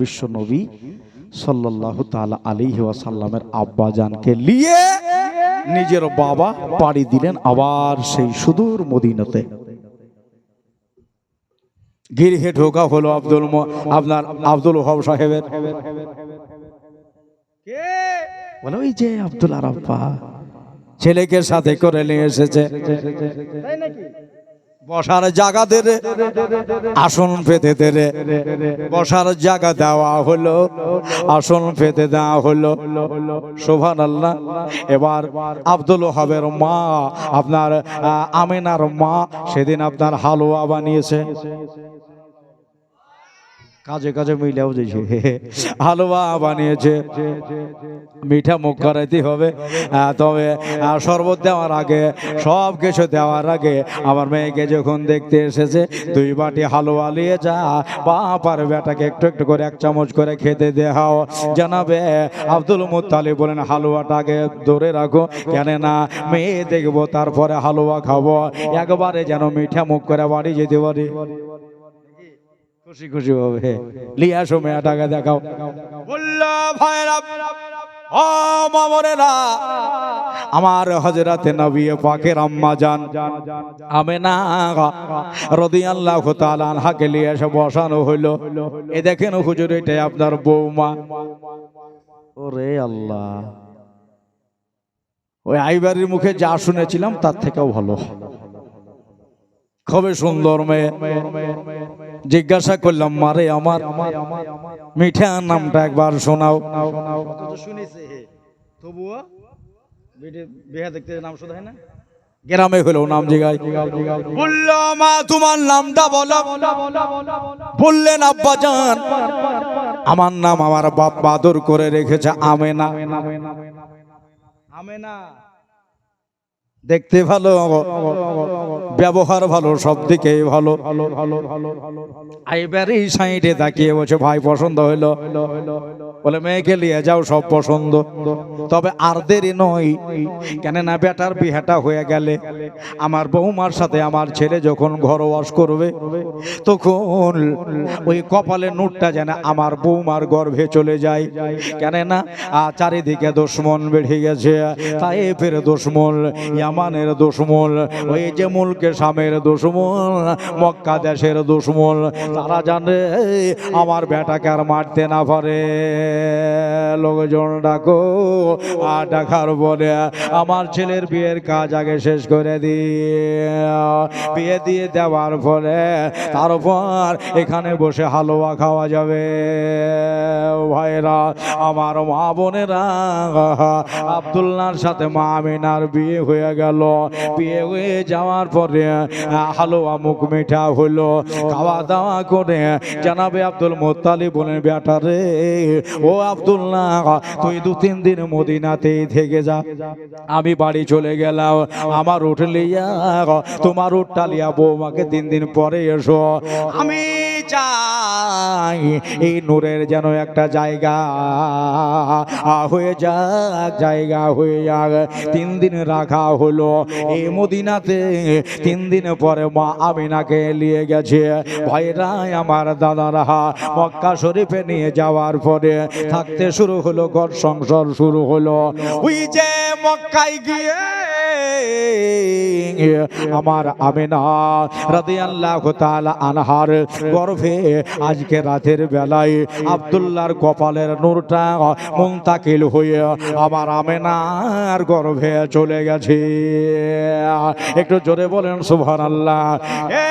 বিশ্ব নবী সাল্লাহ তালা আলিহি ওয়াসাল্লামের আব্বা জানকে নিয়ে নিজের বাবা পাড়ি দিলেন আবার সেই সুদূর মদিনাতে। গিরহে ঢোকা হলো আব্দুল আপনার আব্দুল ওহাব সাহেবের। বলে, ওই যে আব্দুল আর আব্বা। ছেলেকে সাথে করে নিয়ে এসেছে। বসার জায়গা দেরে আসন পেতে দেরে বসার জায়গা দেওয়া হলো, আসন পেতে দেওয়া হলো। শোভান আল্লাহ এবার আব্দুল হবের মা, আপনার আমিনার মা, সেদিন আপনার হালুয়া বানিয়েছে। কাজে কাজে মিলেও দিয়েছে হালুয়া বানিয়েছে। মিঠা মুখ করাইতে হবে। তবে শরবত দেওয়ার আগে, সব কিছু দেওয়ার আগে আমার মেয়েকে যখন দেখতে এসেছে, দুই বাটি হালুয়া নিয়ে যা বাপার বেটাকে একটু একটু করে এক চামচ করে খেতে দেওয়াও জানাবে, আব্দুল মুতালি বলেন হালুয়াটাকে ধরে রাখো। কেন না মেয়ে দেখব, তারপরে হালুয়া খাব। একবারে যেন মিঠা মুখ করে বাড়ি যেতে পারি। খুশি খুশি হবে। লিয়ে আসো মেয়েটাকে দেখাও। বলল ভাইরা ও মামরেরা আমার হজরতে নবী পাকের আম্মা জান আমেনা রাদিয়াল্লাহু তাআলা আনহাকে নিয়ে এসে বসানো হইল। এ দেখেন হুজুর এটাই আপনার বৌমা। ওরে আল্লাহ। ওই আইবারির মুখে যা শুনেছিলাম তার থেকেও ভালো। খুবই সুন্দর মেয়ে। জিজ্ঞাসা করলাম মারে আমার মিঠা নামটা একবার শোনাও। শুনেছে তবুও বেহা দেখতে নাম শোধ হয় না। গ্রামে হলো নাম জিগাই বলল মা তোমার নামটা বলো। বললেন আব্বা জান আমার নাম আমার বাপ বাদর করে রেখেছে আমেনা। আমে না দেখতে ভালো, ব্যবহার ভালো, সব দিকেই ভালো। এইবারে এই সাইডে তাকিয়ে বলছে, ভাই, পছন্দ হইল। বলে, মেয়েকে নিয়ে যাও, সব পছন্দ। তবে আর দেরি নয় কেন না বেটার বিহাটা হয়ে গেলে আমার বৌমার সাথে আমার ছেলে যখন ঘর ওয়াশ করবে, তখন ওই কপালে নুটটা যেন আমার বৌমার গর্ভে চলে যায়। কেন না চারিদিকে দুশ্মন বেড়ে গেছে। তাই ফের দুশ্মন ইয়ামানের দুশ্মন ওই যে মুলকে সামের দুশ্মন মক্কা দেশের দুশ্মন তারা জানে, আমার বেটাকে আর মারতে না পারে। লোকজন ডাকো, আর ডাকার বলে, আমার ছেলের বিয়ের কাজ আগে শেষ করে দিয়ে বিয়ে দিয়ে দেওয়ার ফলে তারপর এখানে বসে হালুয়া খাওয়া যাবে। ভাইরা, আমার মা বোনেরা, আবদুল্লাহর সাথে মা আমিনার বিয়ে হয়ে গেল বিয়ে হয়ে যাওয়ার পরে, হালুয়া মুখ মিঠা হলো খাওয়া দাওয়া করে জানাবে আব্দুল মোত্তালি বলেন, বেটা রে, ও আব্দুল্লাহ তুই দু তিন দিন মদিনাতেই থেকে যা। আমি বাড়ি চলে গেলাম। আমার উঠ লিয়া, তোমার উঠটা লিয়া বৌমাকে তিন দিন পরে এসো। আমি চাই এই নূরের যেন একটা জায়গা হয়ে যাক, জায়গা হয়ে যাক। তিন দিন রাখা হলো এই মদিনাতে, তিন দিন পরে মা আমিনাকে নিয়ে গেছে। ভাইরাই আমার দাদারা, মক্কা শরীফে নিয়ে যাওয়ার পরে থাকতে শুরু হলো, ঘর সংসার শুরু হলো। ওই যে মক্কায় গিয়ে আমার আমিনা রাদিয়াল্লাহু তাআলা আনহার গর্ভে আজকে রাতের বেলায় আব্দুল্লাহর কপালের নূরটা মুনতাকিল হয়ে আমার আমেনার গর্ভে চলে গেছে। একটু জোরে বলেন, সুবহানাল্লাহ। এ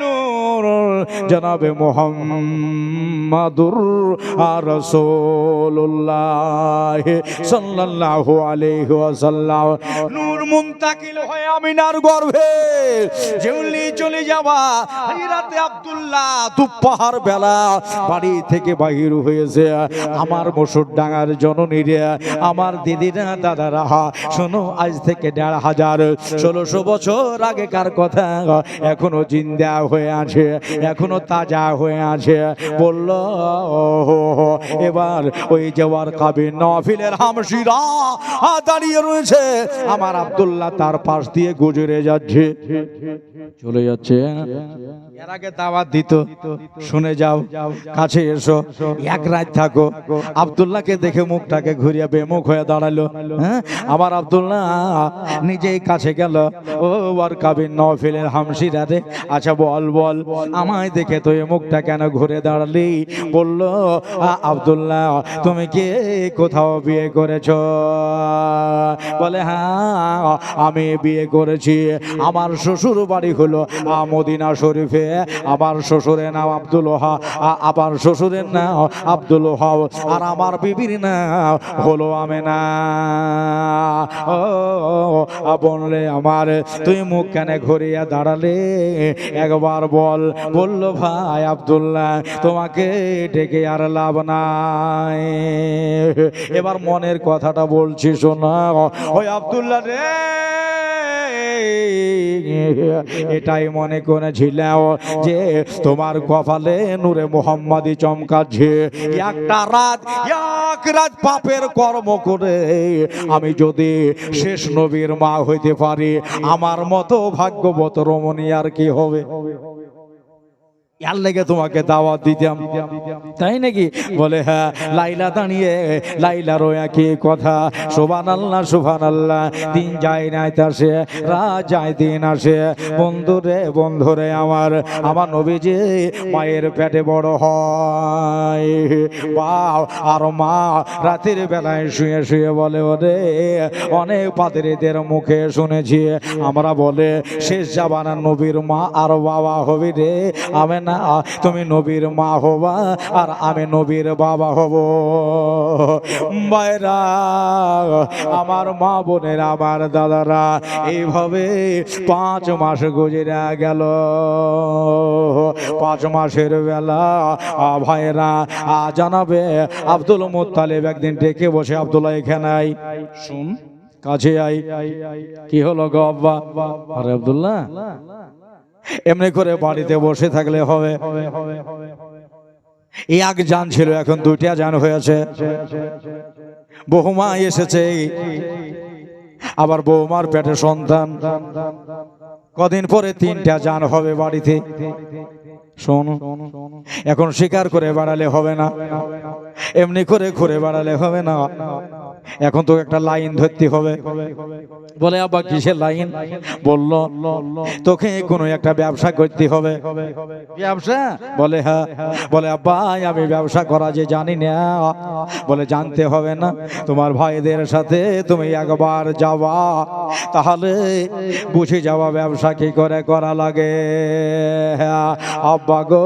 নূর জনাবে মোহাম্মদুর রাসূলুল্লাহ সাল্লাল্লাহু আলাইহি ওয়াসাল্লাম। নূর মুনতাকিল হয়ে আমিনার গর্ভে যেউলি চলে যাওয়া হাইরাতে আব্দুল্লাহ দুপাহার বেলা বাড়ি থেকে বাহির হয়েছে। আমার মসুর ডাঙার জননীরে আমার দিদিরা, দাদারা শোনো, আজ থেকে দেড় হাজার ষোলোশো বছর আগেকার কথা। এখনও জিন্দা হয়ে আছে, এখনও তাজা হয়ে আছে। বলল এবার ওই যাওয়ার কাবিন নফিলের হামশিরা দাঁড়িয়ে রয়েছে। আমার আবদুল্লাহ তার পাশ দিয়ে গুজরে যাচ্ছে। চলে যাচ্ছে। এর আগে দাওয়াত দিত, শুনে যাও, কাছে এসো, এক রাত থাকো। আব্দুল্লাহকে দেখে মুখটাকে ঘুরিয়ে বেমুখ হয়ে দাঁড়াল। হ্যাঁ? আমার আব্দুল্লাহ নিজেই কাছে গেল। ও আর কাবিন নফিলের হামসিরা রে। আচ্ছা বল বল, আমায় দেখে তো এই মুখটা কেন ঘুরে দাঁড়ালি? বলল, "আ- আব্দুল্লাহ, তুমি কি? কোথাও বিয়ে করেছ? বলে হ্যাঁ আমি বিয়ে করেছি। আমার শ্বশুর বাড়ি হলো মদিনা শরীফে। আমার শ্বশুরের নাম আব্দুল হা আমার শ্বশুরের নাম আব্দুল হাও আর আমার বিবির নাম হলো আমেনা। ও বললে আমার, তুই মুখ কেন ঘুরিয়ে দাঁড়ালে একবার বল। বলল, ভাই আব্দুল্লাহ, তোমাকে ডেকে আর লাভ নাই। এবার মনের কথাটা বলছি শোনা ওই আব্দুল্লাহ রে! এটাই মনে করেছিলাম যে তোমার কপালে নূরে মোহাম্মদি চমকাচ্ছে। একটা রাত, এক রাত পাপের কর্ম করে আমি যদি শেষ নবীর মা হইতে পারি, আমার মতো ভাগ্যবত রমণী আর কি হবে? ইয়ার লেগে তোমাকে দাওয়াত দিতাম। তাই নাকি? বলে হ্যাঁ লাইলা দাঁড়িয়ে লাইলার একই কথা। শোভান আল্লাহ শোভান আল্লাহ দিন যায় নাই তাসে রাত যায় দিন আসে বন্ধুরে বন্ধুরে আমার আমার নবীজি মায়ের পেটে বড় হয়। বাও আর মা রাতের বেলায় শুয়ে শুয়ে বলে, ওরে, অনেক পাদ্রীদের মুখে শুনেছি। আমরা বলে, শেষ জাবানা নবীর মা আর বাবা হবি রে। আমি না, তুমি নবীর মা হবা আর আমি নবীর বাবা হব। আমার মা বোনের, আমার দাদারা, এইভাবে পাঁচ মাস গুজরা গেল। পাঁচ মাসের বেলা ভাইরা জানাবে আব্দুল মুত্তালিব একদিন ডেকে বসে, আব্দুল্লাহ, এখানে আই শুন কাছে আই কি হলো গো আব্বা? আরে আব্দুল্লাহ এমনি করে বাড়িতে বসে থাকলে হবে। এক যান ছিল এখন দুইটা যান হয়েছে। বহুমা এসেছে। আবার বৌমার পেটে সন্তান। কদিন পরে তিনটা যান হবে বাড়িতে। শোন এখন শিকার করে বাড়ালে হবে না। এমনি করে ঘুরে বাড়ালে হবে না। এখন তো একটা লাইন ধরতে হবে। বলে, আব্বা, কিসের লাইন? বলল, তোকে কোনো একটা ব্যবসা করতে হবে। ব্যবসা? বলে হ্যাঁ। বলে, আব্বা আমি ব্যবসা করা যে জানি না। বলে, জানতে হবে না, তোমার ভাইদের সাথে তুমি একবার যাবা তাহলে বুঝে যাওয়া ব্যবসা কি করে করা লাগে। আব্বা গো,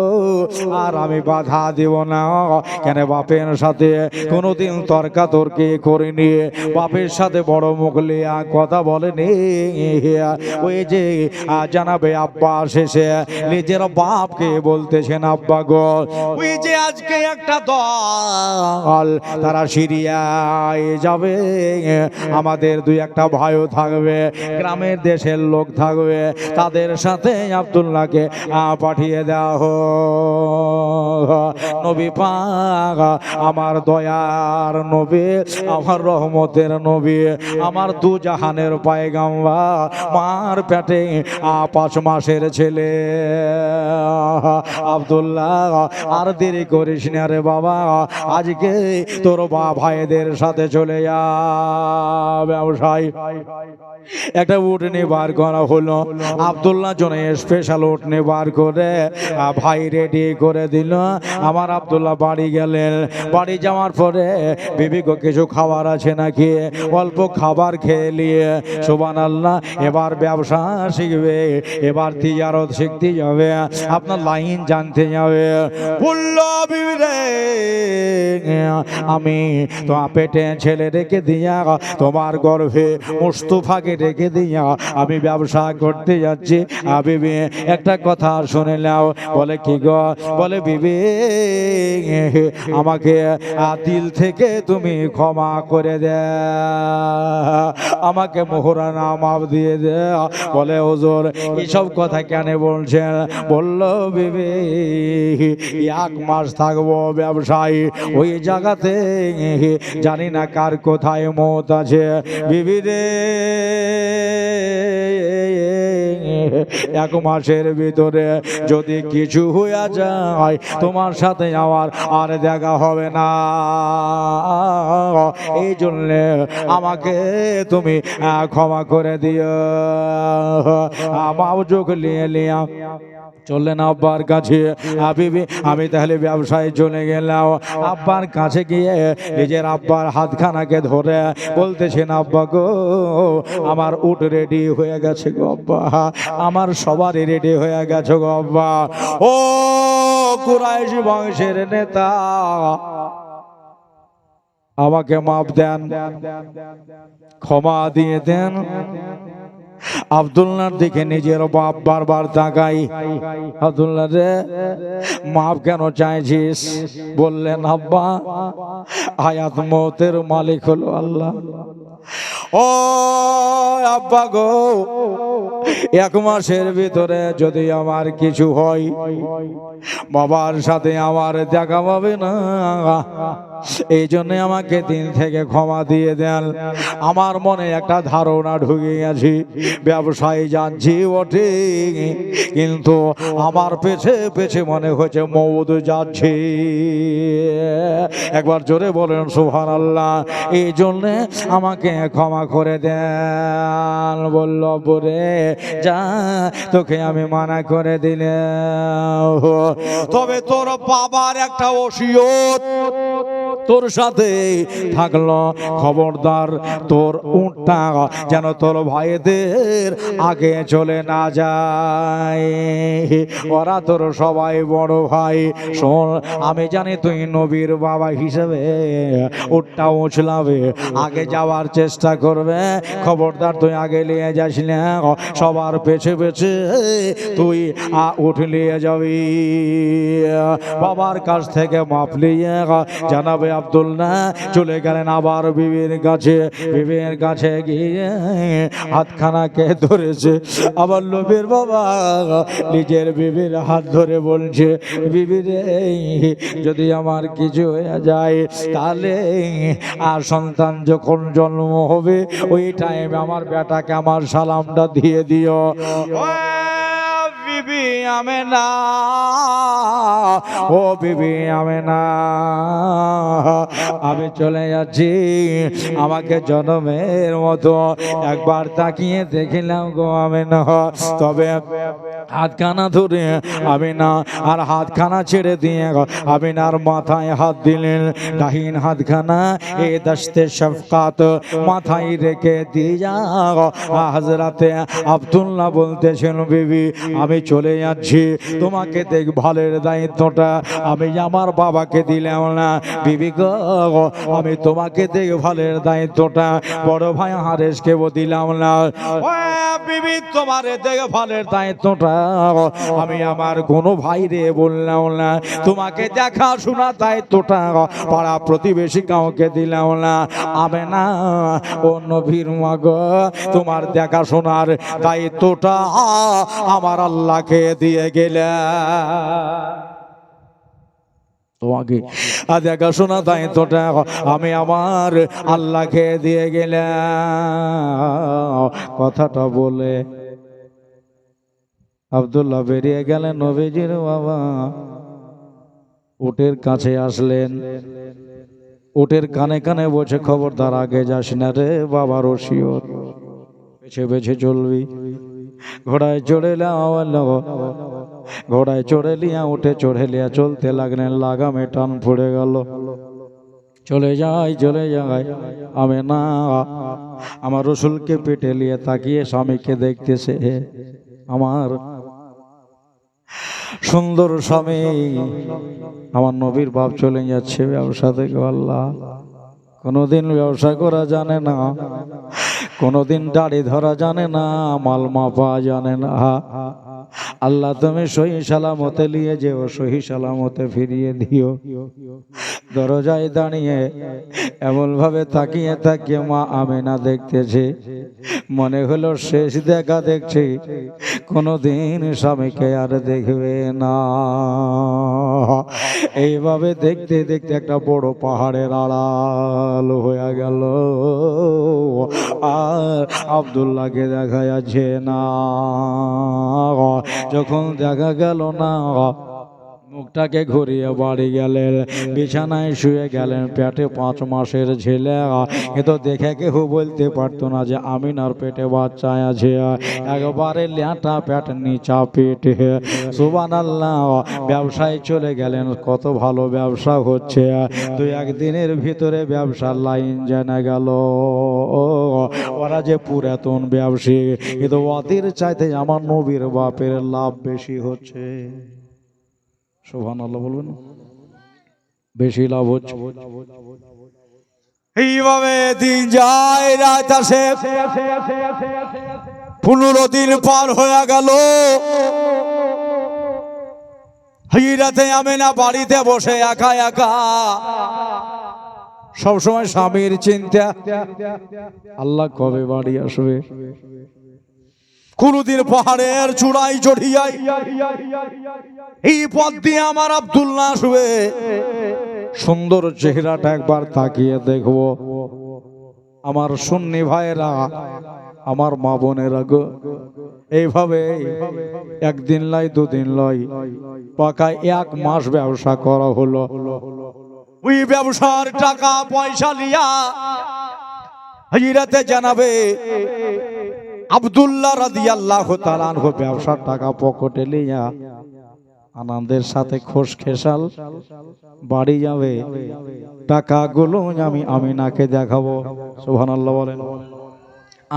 আর আমি বাধা দিব না। কেন, বাপের সাথে কোনোদিন তর্কাতর্কি করিনি। বাপের সাথে বড় মুখলিয়া কথা বলেনি। ওই যে জানাবে আব্বা শেষে, নিজের বাপকে বলতেছেন, আব্বা গো, ওই যে আজকে একটা দল, তারা সিরিয়ায় যাবে। আমাদের দুই একটা ভাইও থাকবে, গ্রামের দেশের লোক থাকবে। তাদের সাথে আব্দুল্লাহকে পাঠিয়ে দেওয়া হোক। নবী পাক, আমার দয়ার নবী, আমার রহমতের নবী, আমার দু জাহানের পায়গাম্বা মার পেটে পাঁচ মাসের ছেলে। আব্দুল্লাহ, আর দেরি করিস না রে বাবা, আজকে তোর বা ভাইদের সাথে চলে যা, ব্যবসায়। একটা উঠনি বার করা হলো, আব্দুল্লাহ জনে স্পেশাল উঠনি বার করে, ভাই রেডি করে দিল। আমার আব্দুল্লাহ বাড়ি গেলেন। বাড়ি যাওয়ার পরে বিবিকে কিছু খাবার আছে নাকি? অল্প খাবার খেয়ে নিয়ে সোবান আল্লাহ এবার ব্যবসা শিখবে এবার তিজারত শিখতে যাবে আপনার লাইন জানতে যাবে। আমি তোমার পেটে ছেলে রেখে দিয়া তোমার গর্ভে মুস্তফাকে রেখে দিয়া আমি ব্যবসা করতে যাচ্ছি। আ, বিবি একটা কথা শুনে নাও বলে কি গো? বলে বিবে আমাকে দিল থেকে তুমি ক্ষমা করে দে। আমাকে মোহরানা মাপ দিয়ে দে। বলে ওজোর এইসব কথা কেন বলছেন? বলল, বিবে, এক মাস থাকব ব্যবসায়ী ওই জায়গাতে। জানি না কার কোথায় মত আছে। বিবি রে এক মাসের ভিতরে যদি কিছু হইয়া যায়, তোমার সাথে আমার আর দেখা হবে না। এই জন্য আমাকে তুমি ক্ষমা করে দিও। আমার চোখ নিয়ে নিয়ে চললেন আব্বার কাছে। আবিবি আমি তাহলে ব্যবসায় চলে গেলাম। আব্বার কাছে গিয়ে নিজের আব্বার হাতখানাকে ধরে বলতেছেন, আব্বা গো, আমার উট রেডি হয়ে গেছে গো আব্বা। আমার সবারই রেডি হয়ে গেছে গো আব্বা। ও কুরাইশ বংশের নেতা, আমাকে মাপ দেন, ক্ষমা দিয়ে দেন। আবদুল্লার দিকে নিজের বাপ বারবার তাকাই। আবদুল্লাহ রে মাপ কেন চাইছিস? বললেন, আব্বা আয়াত মতের মালিক হলো আল্লাহ। ও আব্বা গো, এক মাসের ভিতরে যদি আমার কিছু হয়, বাবার সাথে আমার দেখা পাবে না। এই জন্য আমাকে দিন থেকে ক্ষমা দিয়ে দেন। আমার মনে একটা ধারণা ঢুকে গেছি। ব্যবসায় যাচ্ছি ওঠে কিন্তু আমার পেছে পেছে মনে হচ্ছে মৌদ যাচ্ছে। একবার জোরে বলেন সুহান আল্লাহ এই জন্যে আমাকে ক্ষমা করে দেন। বলল বলে যা, তোকে আমি মানা করে দিলাম। তবে তোর বাবার একটা ওসিয়ত। তোর সাথে থাকল খবরদার, তোর উঠটা যেন তোর ভাইদের আগে চলে না যায়। ওরা তোর সবাই বড় ভাই। শোন, আমি জানি তুই নবীর বাবা হিসেবে উঠটা উছলাবে আগে যাওয়ার চেষ্টা করবে। খবরদার, তুই আগে নিয়ে যাস না, সবার পেছে পেছে তুই উঠ নিয়ে যাবি। বাবার কাছ থেকে মাপ নিয়ে, জানাবে আব্দুল্লাহ চলে গেলেন আবার বিবির কাছে। বিবির কাছে গিয়ে হাতখানাকে ধরেছে। আবার লোভের বাবা নিজের বিবির হাত ধরে বলছে বিবিরে যদি আমার কিছু হয়ে যায় তাহলে আর সন্তান যখন জন্ম হবে, ওই টাইমে আমার বেটাকে আমার সালামটা দিয়ে দিও। আমি না ও বিবি আমি না আমি চলে যাচ্ছি আমাকে জনমের মতো। একবার তাকিয়ে দেখিলাম গো আমি না তবে হাতখানা ধরে আমি না আর হাতখানা ছেড়ে দিয়ে আমি না আর মাথায় হাত দিলেন। ডাহিন হাতখানা এ দশতে শফকাত মাথায় রেখে দিয়ে যাও। হাজরাতে আব্দুল্লাহ বলতেছেন, বিবি, আমি চলে যাচ্ছি। তোমাকে দেখভালের দায়িত্বটা আমি আমার বাবাকে দিলাম না। বিবি আমি তোমাকে দেখভালের দায়িত্বটা বড় ভাই হারেসকে দিলাম না। বিবি, তোমার দেখভালের দায়িত্বটা আমি আমার কোনো ভাই রে বললাম না। তোমাকে দেখাশোনা দায়িত্বটা পাড়া প্রতিবেশী কাউকে দিলাম না। আমি না নবীর মাগ তোমার দেখাশোনার দায়িত্বটা আমার আল্লাহকে দিয়ে গেলে তোমাকে আর দেখাশোনা দায়িত্বটা আমি আমার আল্লাহকে দিয়ে গেলাম কথাটা বলে আব্দুল্লাহ বেরিয়ে গেলেন নবীজির বাবা উটের কাছে আসলেন উটের কানে কানে বসে খবরদার আগে যাস না রে বাবা রসিয়ত বেছে বেছে চলবি ঘোড়ায় চড়ে ঘোড়ায় চড়ে লিয়া, উঠে চড়ে লিয়া, চলতে লাগলেন লাগামে টান পড়ে গেল। চলে যাই চলে যাই, আমি না। আমার রসুলকে পেটে নিয়ে তাকিয়ে স্বামীকে দেখতেছে। আমার সুন্দর স্বামী, আমার নবীর বাপ চলে যাচ্ছে ব্যবসা থেকে, আল্লাহ। কোনোদিন ব্যবসা করা জানে না। কোনোদিন দাড়ি ধরা জানে না মাল মাপা জানে না। আল্লাহ তুমি সহি সালামতে নিয়ে যেও, সহি সালামতে ফিরিয়ে দিও। দরজায় দাঁড়িয়ে এমন ভাবে তাকিয়ে তাকিয়ে মা আমেনা দেখতেছে। মনে হলো শেষ দেখা দেখছে, কোনোদিন স্বামীকে আর দেখবে না। এইভাবে দেখতে দেখতে একটা বড় পাহাড়ের আড়াল হয়ে গেল। আর আবদুল্লাহকে দেখা যাচ্ছে না। যখন দেখা গেল না মুখটাকে ঘুরিয়ে বাড়ি গেলেন, বিছানায় শুয়ে গেলেন, পেটে পাঁচ মাসের ছেলে। কিন্তু দেখে কেউ বলতে পারতো না যে আমিনার পেটে বাচ্চা আছে। একবারে ল্যাটা প্যাট নিচা পেট। সুবান ব্যবসায় চলে গেলেন, কত ভালো ব্যবসা হচ্ছে। দু একদিনের ভিতরে ব্যবসার লাইন জানা গেল। ওরা যে পুরাতন ব্যবসায়ী, কিন্তু ওদের চাইতে আমার নবীর বাপের লাভ বেশি হচ্ছে। সোহান আল্লাহ বলবেন? বেশি লাভ হচ্ছে। এইভাবে দিন যায়, রাত আসে। পনেরো দিন পার হয়ে গেল। হিরাতে আমি না বাড়িতে বসে একা একা। সবসময় স্বামীর চিন্তা, আল্লাহ কবে বাড়ি আসবে? কোনদিন পাহাড়ের চূড়াই চড়িয়াই। এই পথ দিয়ে আমার আব্দুল্লাহ আসবে সুন্দর চেহারাটা একবার তাকিয়ে দেখব। আমার সুন্নি ভাইয়েরা, আমার মা বোনেরা গো, এইভাবে একদিন লাই, দুদিন লয় পাকা এক মাস ব্যবসা করা হলো। ওই ব্যবসার টাকা পয়সা লিয়া হাজিরাতে জানাবে। আব্দুল্লাহ তাআলা আনহু ব্যবসার টাকা পকেটে লিয়া আনন্দের সাথে খোশ খেসাল বাড়ি যাবে। টাকাগুলো আমি আমিনাকে দেখাবো। সুবহানাল্লাহ বলেন।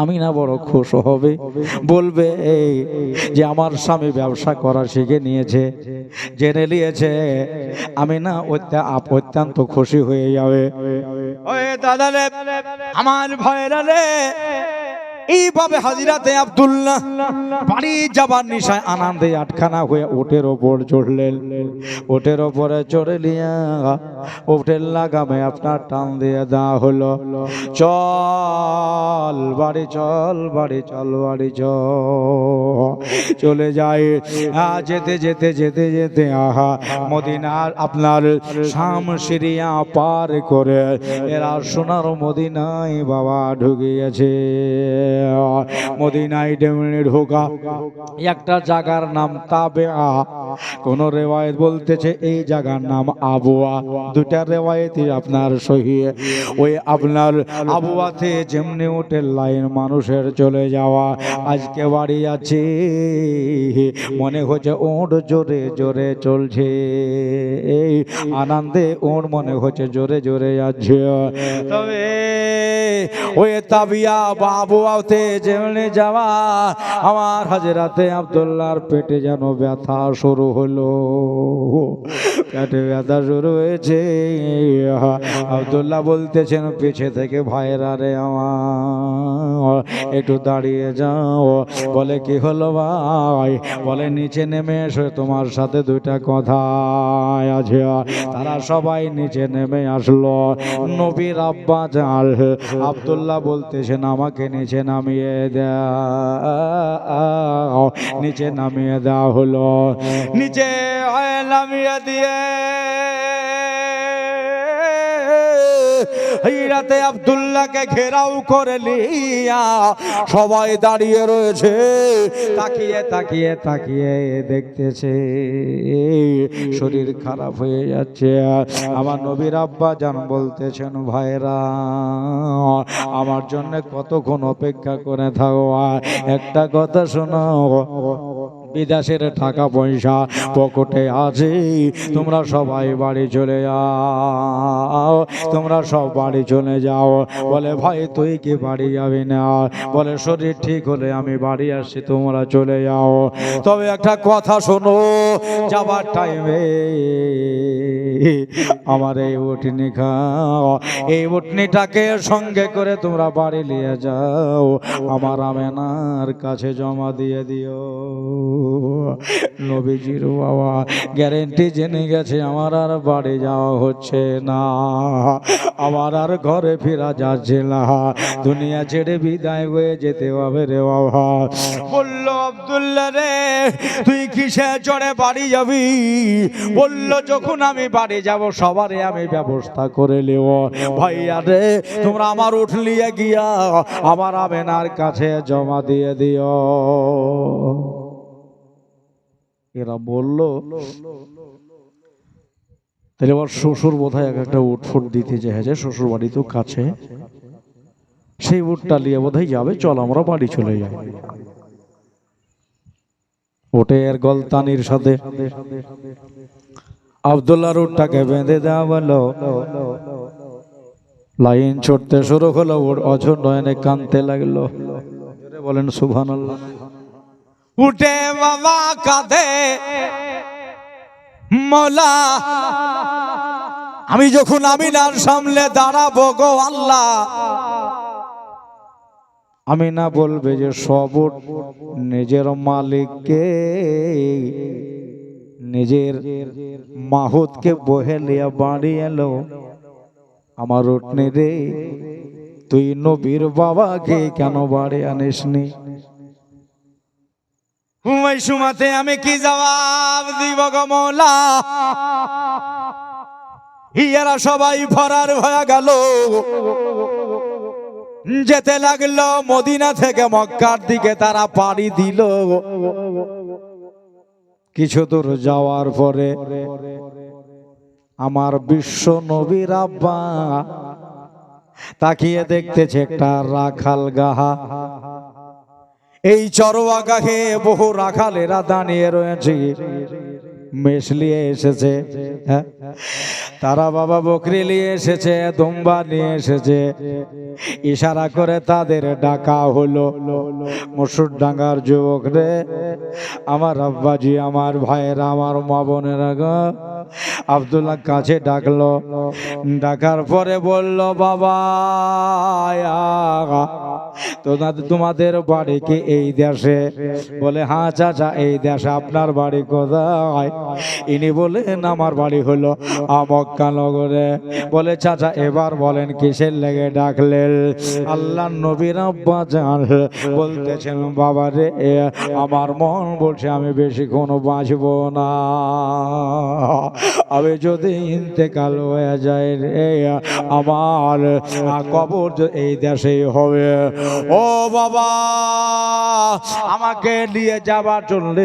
আমিনা বড় খুশ হবে। বলবে, এই যে আমার স্বামী ব্যবসা করা শিখে নিয়েছে, জেনে নিয়েছে আমি না অত্যন্ত খুশি হয়ে যাবে। আমার ভয়েরা এইভাবে হাজিরাতে আব্দুল্লাহ বাড়ি যাবার নিশায় আনন্দে আটখানা হয়ে ওটের ওপর চড়লেন। ওটের ওপরে চড়ে নিয়া ওটের লাগামে আপনার টান দিয়ে দেওয়া হলো। চল বাড়ি চল বাড়ি চল বাড়ি চল চলে যায় যেতে যেতে যেতে যেতে, আহা, মদিনার আপনার শাম সিরিয়া পার করে এরা সোনার মদিনায় বাবা ঢুকে গেছে মদিনায় ডেমনি ঢোকা। একটা জায়গার নাম তাবে কোন রেওয়ায়ত বলতেছে, এই জায়গার নাম আবুয়া। দুটা রেওয়ায়তই আপনার ওই আপনার আবুয়াতে যেমনি লাইন মানুষের চলে যাওয়া। আজকে বাড়ি আছে, মনে হচ্ছে ওর জোরে জোরে চলছে। এই আনন্দে ওর মনে হচ্ছে জোরে জোরে যাচ্ছে। তবে ওই তাবিয়া বাবুয়াতে যেমনি যাওয়া, আমার হাজরাতে আব্দুল্লাহর পেটে যেন ব্যথা শুরু হলো। পেটে ব্যথা শুরু হয়েছে। আব্দুল্লাহ বলতেছেন, পিছে থেকে ভাইরা রে আমার, একটু দাঁড়িয়ে যাও। বলে, কি হলো ভাই? বলে, নিচে নেমে এসো, তোমার সাথে দুইটা কথা আছে। তারা সবাই নিচে নেমে আসলো। নবীর আব্বা জাল, আব্দুল্লাহ বলতেছেন, আমাকে নিচে নামিয়ে দাও। নিচে নামিয়ে দেওয়া হলো। নিচে নামিয়ে দিয়ে। হিরাতে আব্দুল্লাহকে ঘেরাও করে লিয়া সবাই দাঁড়িয়ে রয়েছে। তাকিয়ে তাকিয়ে তাকিয়ে দেখতেছে। শরীর খারাপ হয়ে যাচ্ছে। আমার নবীর আব্বা জান বলতেছেন, ভাইরা, আমার জন্য কতক্ষণ অপেক্ষা করে থাকো একটা কথা শোনো বিদেশের টাকা পয়সা পকেটে আছে, তোমরা সবাই বাড়ি চলে যাও, তোমরা সব বাড়ি চলে যাও। বলে, ভাই, তুই কি বাড়ি যাবি না? বলে, শরীর ঠিক হলে আমি বাড়ি আসছি, তোমরা চলে যাও। তবে একটা কথা শোনো, যাবার টাইমে আমার এই উটনি খাও। এই উটনিটাকে সঙ্গে করে তোমরা বাড়ি নিয়ে যাও। আমার আমেনার কাছে জমা দিয়ে দিও। নবীজির বাবা, গ্যারেন্টি জেনে গেছে আমার আর বাড়ি যাওয়া হচ্ছে না। আমার আর ঘরে ফেরা যাচ্ছে না। দুনিয়া ছেড়ে বিদায় হয়ে যেতে হবে রে বাবা। বলল, আব্দুল্লাহ রে, তুই কিসে চড়ে বাড়ি যাবি? বলল, যখন আমি বাড়ি যাব, সবারই আমি ব্যবস্থা করে নেব। ভাইয়া রে, তোমরা আমার উঠলিয়ে গিয়া আমার আমেনার কাছে জমা দিয়ে দিও। এরা বলল, তাহলে আবার শ্বশুর বোধহয় এক একটা উটফুট দিতে চেয়েছে, শ্বশুর বাড়ি তো কাছে। সেই উঠটা নিয়ে বোধহয় যাবে, চল আমরা বাড়ি চলে যাই। ওটের গলতানির সাথে। আবদুল্লাহ উটটাকে বেঁধে দেওয়া বলো লাইন ছড়তে শুরু হলো ওর অঝর নয়নে কানতে লাগল। বলেন সুভান উঠে বাবা কাঁধে মোলা আমি যখন আমিনার সামনে দাঁড়াবো গো আল্লাহ আমি না বলবে যে সব নিজের মালিককে নিজের মাহুতকে বহে লিয়া বাড়ি এলো। আমার উঠনে রে, তুই নবীর বাবাকে কেন বাড়ি আনিসনি? ওই সুমাতে আমি কি জবাব দিব গো মৌলা? ইয়ারা সবাই ফরার হয়ে গেল। যেতে লাগল মদিনা থেকে মক্কার দিকে তারা পাড়ি দিল। কিছু দূর যাওয়ার পরে আমার বিশ্ব নবীর আব্বা তাকিয়ে দেখতেছে একটা রাখাল গাহা। এই চরোয়া গাহে বহু রাখালেরা দাঁড়িয়ে রয়েছে। মেষ নিয়ে এসেছে হ্যাঁ? তারা বাবা বকরি নিয়ে এসেছে, দুম্বা নিয়ে এসেছে। ইশারা করে তাদের ডাকা হলো। মসুর ডাঙ্গার যুবক রে, আমার আব্বাজি, আমার ভাইয়েরা, আমার মা বোনেরা গো, আবদুল্লাহ কাছে ডাকলো। ডাকার পরে বলল, বাবা তোমাদের বাড়ি কি এই দেশে? বলে হ্যাঁ চাচা, এই দেশে আপনার বাড়ি কোথায়? ইনি বলেন আমার বাড়ি হলো আমক্কা নগরে। বলে, চাচা, এবার বলেন, কিসের লেগে ডাকলেন? আল্লাহ নবীর আব্বা জান বলতেছেন, বাবা রে, আমার মন বলছে আমি বেশি কোনো বাঁচবো না। আমি যদি ইন্তেকাল হয়ে যায় রে, আমার কবর এই দেশেই হবে। ও বাবা, আমাকে নিয়ে যাবার জন্য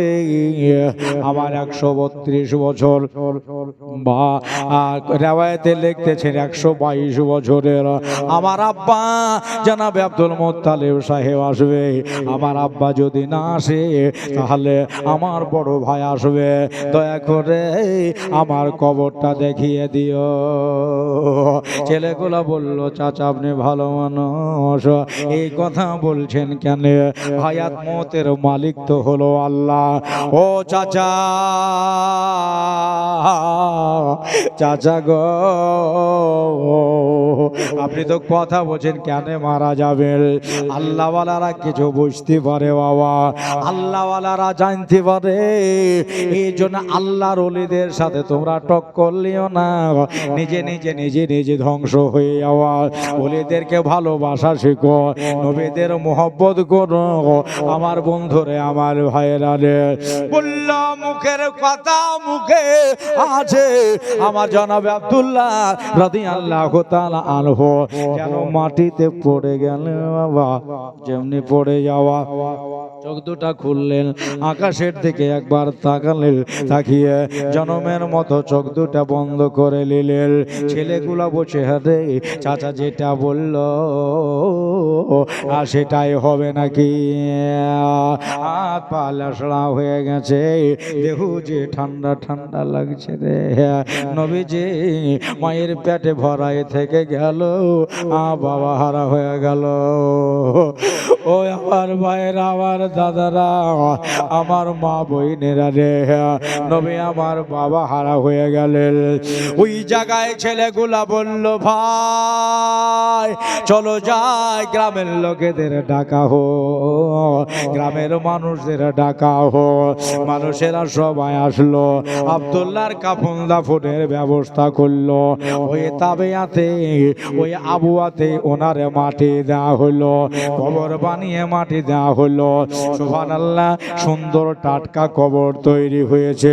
আমার একশো বত্রিশ বছর। বা রেওয়ায়তে লিখতেছেন একশো বাইশ বছরের। আমার আব্বা জানাবে আব্দুল মোত্তালেব সাহেব আসবে। আমার আব্বা যদি না আসে, তাহলে আমার বড় ভাই আসবে। দয়া করে আমার কবরটা দেখিয়ে দিও। ছেলেগুলো বলল, চাচা, আপনি ভালো মানুষ। এই কথা বলছেন কেন? হায়াত মতের মালিক তো হলো আল্লাহ। ও চাচা চাচা গো, আপনি তো কথা বলছেন কেন মারা যাবেন? আল্লাহওয়ালারা কিছু বুঝতে পারে বাবা। আল্লাহওয়ালারা জানতে পারে। এই জন্য আল্লাহর অলিদের সাথে তোমরা টক্কর করলিও না। নিজে নিজে নিজে নিজে ধ্বংস হয়ে যাওয়া। অলিদেরকে ভালোবাসা শিখো। নবীদের মোহব্বত করো। আমার বন্ধুরে, আমার ভাইয়েরা রে। বলল, মুখের কথা মুখে আছে আমার জনাবে আব্দুল্লাহ রাদি আল্লাহ আনহু। কেন মাটিতে পড়ে গেল বাবা? যেমনি পড়ে যাওয়া। চোখ দুটা খুললেন, আকাশের দিকে একবার তাকালেন, তাকিয়ে জনমের মতো চোখ দুটা বন্ধ করে নিলেন। ছেলেগুলা বসে হাতে, চাচা যেটা বলল, আর সেটাই হবে নাকি? হাত পা হয়ে গেছে। দেহু যে ঠান্ডা ঠান্ডা লাগছে রে। নবীজি মায়ের পেটে ভরায় থেকে গেল। আ বাবা হারা হয়ে গেল। ও আমার ভাইয়েরা আমার দাদারা, আমার মা বইনেরা রে, নবী আমার বাবা হারা হয়ে গেলেন। ওই জায়গায় ছেলেগুলা বলল, ভাই, চলো যাই, গ্রামের লোকেদের ডাকা হো, গ্রামের মানুষদের ডাকা হো। মানুষেরা সবাই আসলো, আবদুল্লাহর কাফন দাফনের ব্যবস্থা করল। ওই তাবেয়াতে, ওই আবুয়াতে ওনার মাটি দেওয়া হলো, কবর বানিয়ে মাটি দেওয়া হলো। সুন্দর টাটকা কবর তৈরি হয়েছে।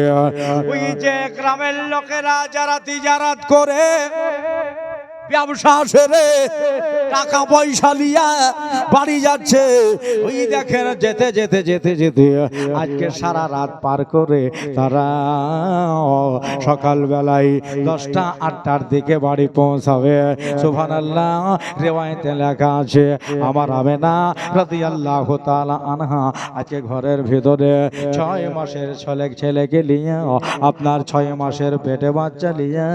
ওই যে গ্রামের লোকেরা যারা তিজারাত করে ব্যবসা সেরে টাকা পয়সা লিয়া বাড়ি যাচ্ছে। ওই দেখেন, যেতে যেতে যেতে যেতে আজকে সারা রাত পার করে তারা সকালবেলায় দশটা, আটটার দিকে বাড়ি পৌঁছাবে। সুফান আল্লাহ রেওয়ায়তে লেখা আছে, আমার হবে না রাতি আল্লাহ আনহা আজকে ঘরের ভিতরে। ছয় মাসের ছেলে, ছেলেকে নিয়ে, আপনার ছয় মাসের পেটে বাচ্চা নিয়ে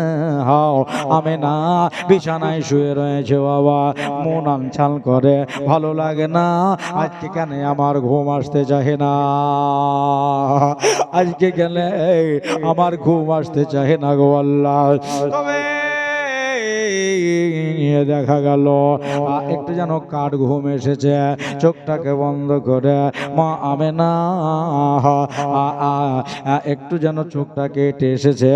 হাও। আমি না বিছানায় শুয়ে রয়েছে বাবা। মন আনছাল করে, ভালো লাগে না। আজকে কেন আমার ঘুম আসতে চাহে না? আজকে গেলে আমার ঘুম আসতে চাহে না গো আল্লাহ? তবে দেখা গেল। একটু যেন কাঠ ঘুম এসেছে, চোখটাকে বন্ধ করে। মা আমে না একটু যেন চোখটা কেটে এসেছে,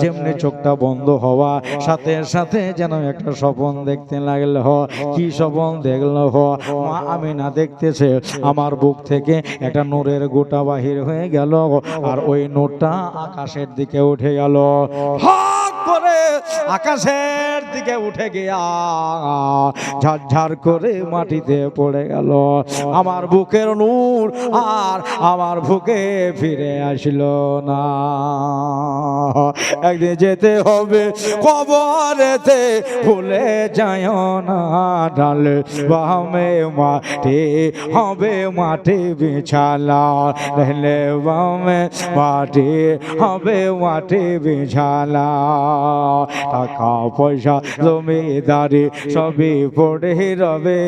যেমনি চোখটা বন্ধ হওয়া। সাথে সাথে যেন একটা স্বপন দেখতে লাগল হ কি স্বপন দেখল? হ মা আমি না দেখতেছে, আমার বুক থেকে একটা নূরের গোটা বাহির হয়ে গেল, আর ওই নূরটা আকাশের দিকে উঠে গেল। হক করে আকাশের দিকে উঠে গিয়া ঝাড় করে মাটিতে পড়ে গেল। আমার বুকের নূর আর আমার বুকে ফিরে আসলো না। একদিন যেতে হবে, কবরেতে ভুলে যায় না। ডালে বামে মাটি হবে, মাটি বিছালা। ঢেলে বামে মাটি হবে, মাটি বিছালা। টাকা পয়সা জমিদারি সবই পড়ে রবে।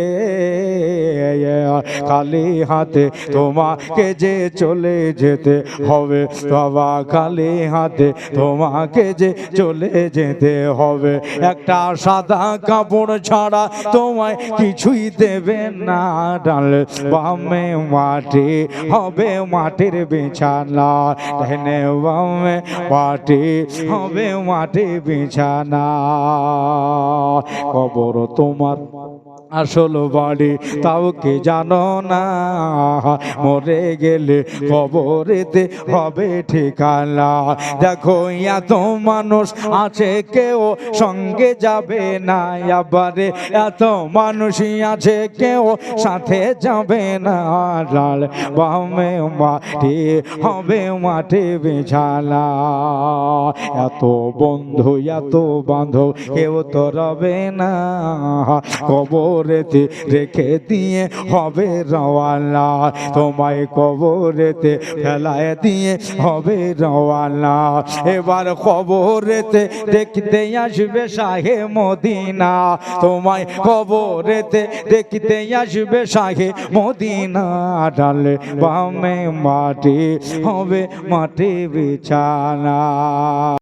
খালি হাতে তোমাকে যে চলে যেতে হবে, বাবা, খালি হাতে তোমাকে যে চলে যেতে হবে। একটা সাদা কাপড় ছাড়া তোমায় কিছুই দেবে না ডাল। বামে মাটি হবে মাটির বিছানা ঢেনে বামে মাটি হবে মাটি বিছানা। কবর তোমার আসল বাড়ি তাও কি জানো না? মরে গেলে কবরেতে হবে ঠিকানা। দেখো, এত মানুষ আছে, কেউ সঙ্গে যাবে না। আবারে এত মানুষই আছে, কেউ সাথে যাবে না। লাল বামে মাটি হবে মাটি বিছানা। এত বন্ধু, এত বান্ধব কেউ তো রবে না। কবরেতে রেখে দিয়ে হবে রওয়ানা। তোমায় কবরেতে ফেলায় দিয়ে হবে রওয়ানা। এবার কবরেতে দেখতে আসবে শাহে মদিনা। তোমায় কবরেতে দেখতে আসবে শাহে মদিনা। ডালে বামে মাটি হবে মাটি বিছানা।